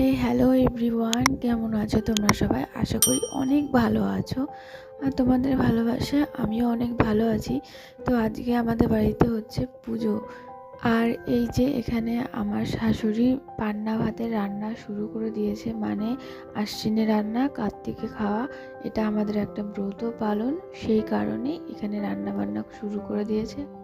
হে hello everyone কেমন আছো তোমরা সবাই? আশা করি অনেক ভালো আছো। আর তোমাদের ভালোবাসা আমিও অনেক ভালো আছি। তো আজকে আমাদের বাড়িতে হচ্ছে পুজো। আর এই যে এখানে আমার শাশুড়ি পান্না ভাতের রান্না শুরু করে দিয়েছে। মানে আশ্বিনে রান্না, কার্তিকে খাওয়া। এটা আমাদের একটা ব্রত পালন। সেই কারণে এখানে রান্না বান্না শুরু করে দিয়েছে।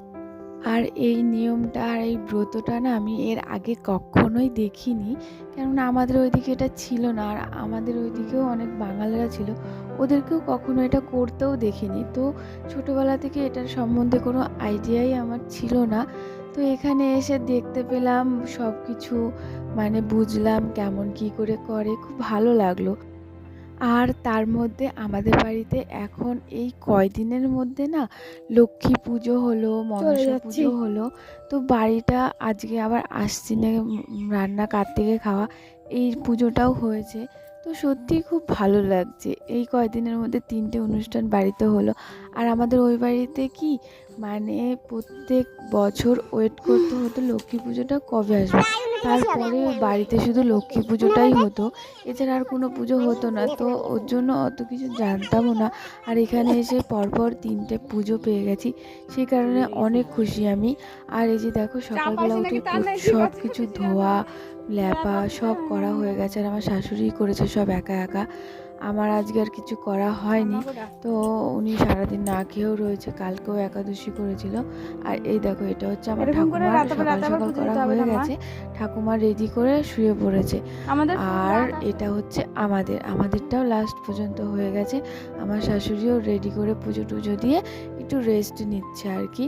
আর এই নিয়মটা আর এই ব্রতটা না আমি এর আগে কখনোই দেখিনি। কেননা আমাদের ওইদিকে এটা ছিল না। আর আমাদের ওইদিকেও অনেক বাঙালিরা ছিল। ওদেরকেও কখনো এটা করতেও দেখিনি। তো ছোটোবেলা থেকে এটার সম্বন্ধে কোনো আইডিয়াই আমার ছিল না। তো এখানে এসে দেখতে পেলাম সব কিছু মানে বুঝলাম কেমন কি করে করে। খুব ভালো লাগল। আর তার মধ্যে আমাদের বাড়িতে এখন এই কয়দিনের মধ্যে না লক্ষ্মী পুজো হলো মনসা পুজো হলো। তো বাড়িটা আজকে আবার আসছি না রান্না কার্তিকে খাওয়া। এই পুজোটাও হয়েছে। তো সত্যিই খুব ভালো লাগছে। এই কয়দিনের মধ্যে তিনটে অনুষ্ঠান বাড়িতে হলো। আর আমাদের ওই বাড়িতে কি মানে প্রত্যেক বছর ওয়েট করতে হতো লক্ষ্মী পুজোটা কবে আসবে? তারপরে বাড়িতে শুধু লক্ষ্মী পুজোটাই হতো। এছাড়া আর কোনো পুজো হতো না। তো ওর জন্য অত কিছু জানতামও না। আর এখানে এসে পরপর তিনটে পুজো পেয়ে গেছি। সেই কারণে অনেক খুশি আমি। আর এই যে দেখো সকালবেলা উঠে? সব কিছু ধোয়া ল্যাপা সব করা হয়ে গেছে। আর আমার শাশুড়ি করেছে সব একা একা। আমার আজকে আর কিছু করা হয়নি। তো উনি সারাদিন না খেয়েও রয়েছে কালকেও একাদশী করেছিল। আর এই দেখো এটা হচ্ছে আমার ঠাকুমার সকাল সকাল করা হয়ে গেছে। ঠাকুমা রেডি করে শুয়ে পড়েছে। আর এটা হচ্ছে আমাদের আমাদেরটাও লাস্ট পর্যন্ত হয়ে গেছে। আমার শাশুড়িও রেডি করে পুজো টুজো দিয়ে একটু রেস্ট নিচ্ছে আর কি।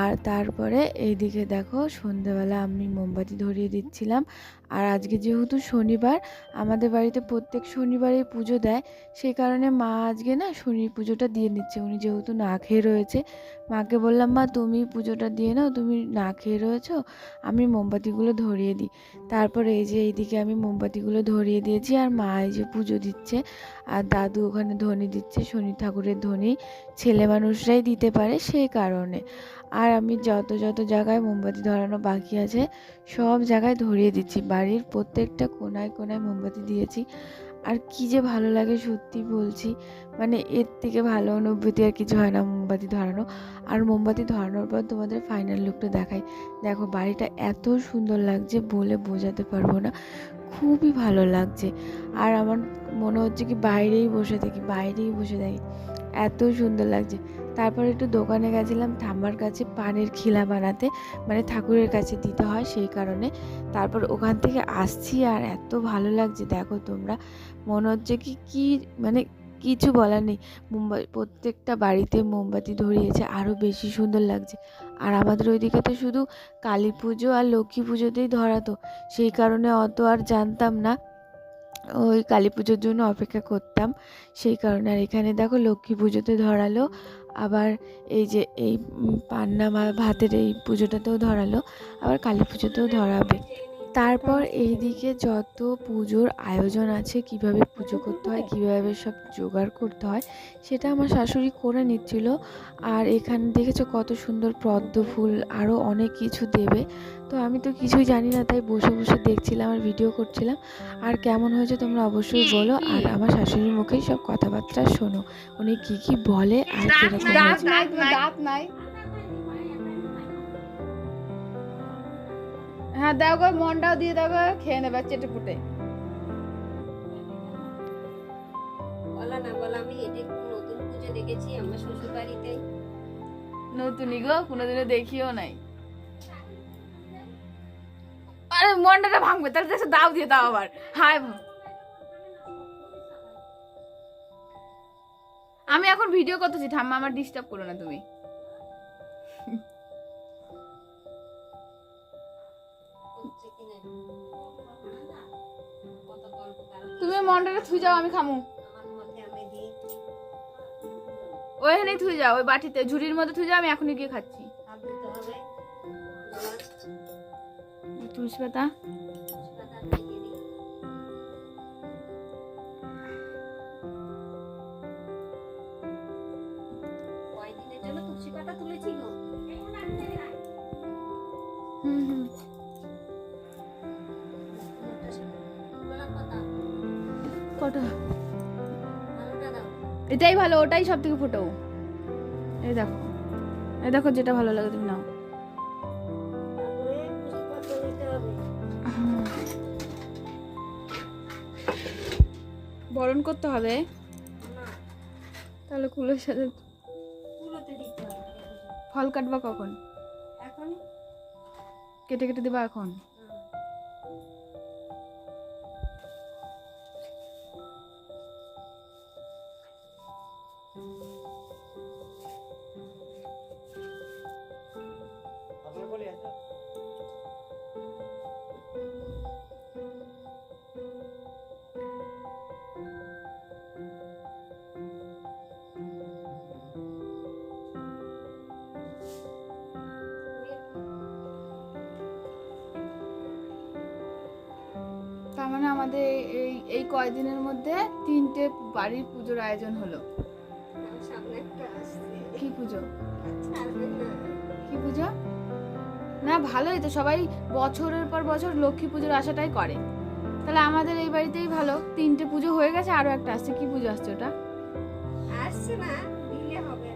আর তারপরে এইদিকে দেখো সন্ধেবেলা আমি মোমবাতি ধরিয়ে দিচ্ছিলাম। আর আজকে যেহেতু শনিবার, আমাদের বাড়িতে প্রত্যেক শনিবারে পুজো দেয়, সেই কারণে মা আজকে না শনি পুজোটা দিয়ে নিচ্ছে। উনি যেহেতু না খেয়ে রয়েছে, মাকে বললাম, মা, তুমি পুজোটা দিয়ে নাও, তুমি না খেয়ে রয়েছো, আমি মোমবাতিগুলো ধরিয়ে দিই। তারপরে এই যে এইদিকে আমি মোমবাতিগুলো ধরিয়ে দিয়েছি, আর মা এই যে পুজো দিচ্ছে, আর দাদু ওখানে ধ্বনি দিচ্ছে, শনি ঠাকুরের ধ্বনি ছেলে মানুষরাই দিতে পারে সেই কারণে। আর আমি যত যত জায়গায় মোমবাতি ধরানো বাকি আছে, সব জায়গায় ধরিয়ে দিচ্ছি। বাড়ির প্রত্যেকটা কোনায় কোনায় মোমবাতি দিয়েছি। আর কি যে ভালো লাগে সত্যি বলছি মানে এর থেকে ভালো অনুভূতি আর কিছু হয় না মোমবাতি ধরানো। আর মোমবাতি ধরানোর পর তোমাদের ফাইনাল লুকটা দেখাই। দেখো, বাড়িটা এত সুন্দর লাগছে বলে বোঝাতে পারব না। খুবই ভালো লাগছে। আর আমার মনে হচ্ছে কি বাইরেই বসে থাকি, বাইরেই বসে থাকি। এত সুন্দর লাগছে। তারপর একটু দোকানে গেছিলাম, ঠাম্মার কাছে পানের খিলা বানাতে মানে ঠাকুরের কাছে দিতে হয় সেই কারণে। তারপর ওখান থেকে আসছি আর এত ভালো লাগছে, দেখো তোমরা। মনে হচ্ছে কি কি মানে কিছু বলার নেই। মুম্বাই, প্রত্যেকটা বাড়িতে মোমবাতি ধরিয়েছে আরও বেশি সুন্দর লাগছে। আর আমাদের ওইদিকে তো শুধু কালী পুজো আর লক্ষ্মী পুজোতেই ধরাতো। সেই কারণে অত আর জানতাম না। ওই কালী পুজোর জন্য অপেক্ষা করতাম। সেই কারণে আর এখানে দেখো লক্ষ্মী পুজোতে ধরালো। আবার এই যে এই পান্না ভাতের এই পুজোটাতেও ধরালো আবার কালী পুজোতেও ধরাবে। তারপর এইদিকে যত পুজোর আয়োজন আছে কীভাবে পুজো করতে হয় কীভাবে সব জোগাড় করতে হয় সেটা আমার শাশুড়ি করে নিচ্ছিল। আর এখানে দেখেছ কত সুন্দর পদ্ম ফুল আরও অনেক কিছু দেবে। তো আমি তো কিছুই জানি না তাই বসে বসে দেখছিলাম আর ভিডিও করছিলাম। আর কেমন হয়েছে তোমরা অবশ্যই বলো। আর আমার শাশুড়ির মুখেই সব কথাবার্তা শোনো। উনি কি কি বলে আর কীরকম দাঁত নাই। হ্যাঁ দাও গো মনটাও দিয়ে দাও গো খেয়ে নেবে চেটে পুটে বলো না বলো আমি এটা নতুন পুজো দেখেছি আমার শ্বশুর বাড়িতে নতুনই গো কোনোদিনও দেখিও নাই। আরে ভাঙবে তাহলে দাও দিয়ে দাও আবার। হাই আমি এখন ভিডিও করতেছি ঠাম্মা আমার ডিস্টার্ব করো না তুমি। তুমি মনটাকে থুই যাও আমি খামু। ওইখানে থুই যাও ওই বাটিতে। ঝুড়ির মধ্যে থুই যাও আমি এখনই গিয়ে খাচ্ছি। হাত দিতে হবে তুলসী পাতা তুলসী পাতা লাগিয়ে দিই কয়দিনের জন্য তুলসী পাতা তুলেছি হুম হুম। কটা? এটাই ভালো ওটাই সব থেকে ফুটো এই দেখো এই দেখো যেটা ভালো লাগে তুমি নাও। বরণ করতে হবে? তাহলে কুলোর সাথে ফল কাটবা কখন? এখন কেটে কেটে দেবা এখন? আমাদের এই এই কয়দিনের মধ্যে তিনটে বাড়ির পুজোর আয়োজন হলো। কি পুজো? কি পুজো? না ভালোই তো সবাই বছরের পর বছর লক্ষ্মী পুজোর আশাটাই করে। তাহলে আমাদের এই বাড়িতেই ভালো তিনটে পুজো হয়ে গেছে আরও একটা আসছে। কি পুজো আসছে ওটা? আসছে না দিলে হবে।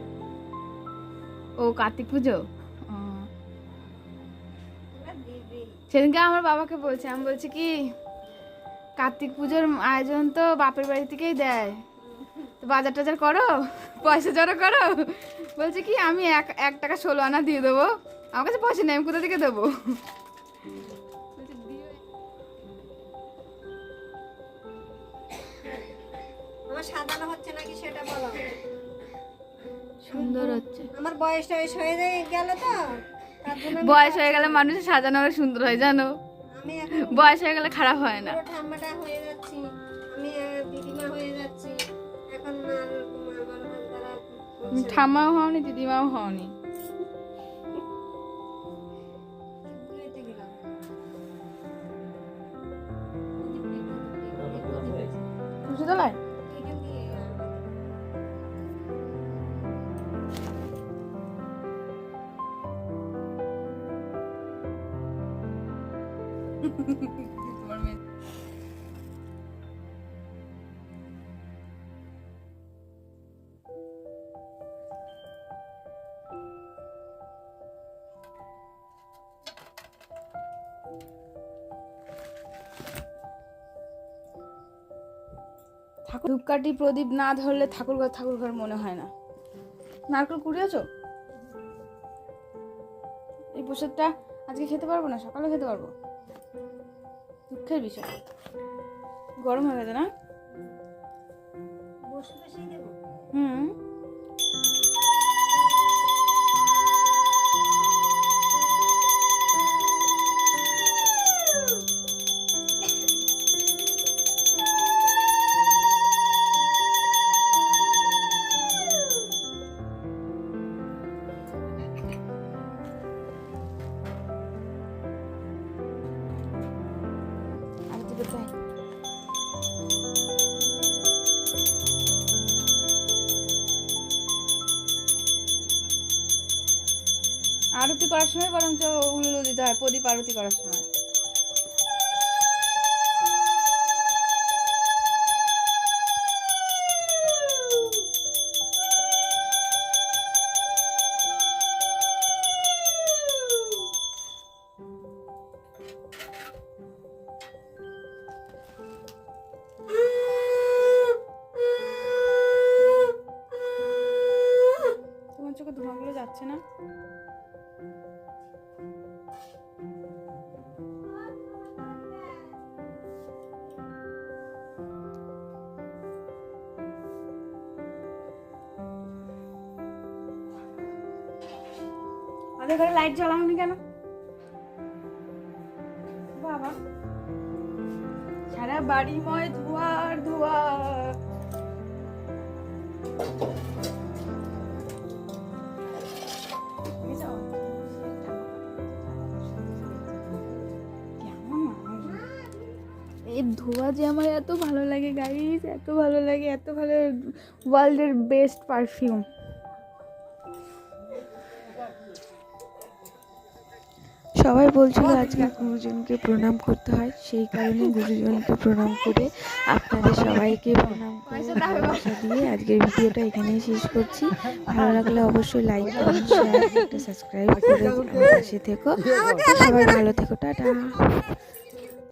ও কার্তিক পুজো? সেদিনকে আমার বাবাকে বলছে আমি বলছি কি কার্তিক পুজোর আয়োজন তো বাপের বাড়ি থেকেই দেয়। তো বাজার টাজার করো? পয়সা জড়ো করো? বলছে কি আমি এক এক টাকা ষোলো আনা দিয়ে দেবো। আমার কাছে পয়সা নেই আমি কোথা থেকে দেবো? আমার সাজানো হচ্ছে নাকি সেটা বলো। সুন্দর হচ্ছে। আমার বয়স টয়স হয়ে গেল তো। বয়স হয়ে গেলে মানুষ সাজানো সুন্দর হয় জানো? বয়স হয়ে গেলে খারাপ হয় না। ঠাম্মাও হওনি দিদিমাও হওনি। বুঝতে গেলাম ওদিক দিয়ে, ঠাকুর ধূপকাঠি প্রদীপ না ধরলে ঠাকুর ঘর ঠাকুর ঘর মনে হয় না। নারকেল কুড়িয়েছ? এই প্রসাদটা আজকে খেতে পারব না? সকালে খেতে পারব। দুঃখের বিষয়। গরম হয়ে গেছে না? হুম। আরতি করার সময় বরঞ্চ উলুলু দিতে হয়, প্রদীপ আরতি করার সময়। তোমার চোখে ধোঁয়াগুলো যাচ্ছে না? আমাদের ঘরে লাইট জ্বালাওনি কেন? বাবা। সারা বাড়িময় ধোঁয়া। আর ধোঁয়া ধোয়া যে আমার এত ভালো লাগে গাইস এত ভালো লাগে, এত ভালো ওয়ার্ল্ডের বেস্ট পারফিউম সবাই বলছিল আজকে গুরুজনকে প্রণাম করতে হয় সেই কারণে গুরুজনকে প্রণাম করে আপনাদের সবাইকে প্রণাম করে দিয়ে আজকের ভিডিওটা এখানেই শেষ করছি। ভালো লাগলে অবশ্যই লাইক কমেন্ট শেয়ার একটা সাবস্ক্রাইব করে পাশে থেকো। সবাই ভালো থেকো টাটা।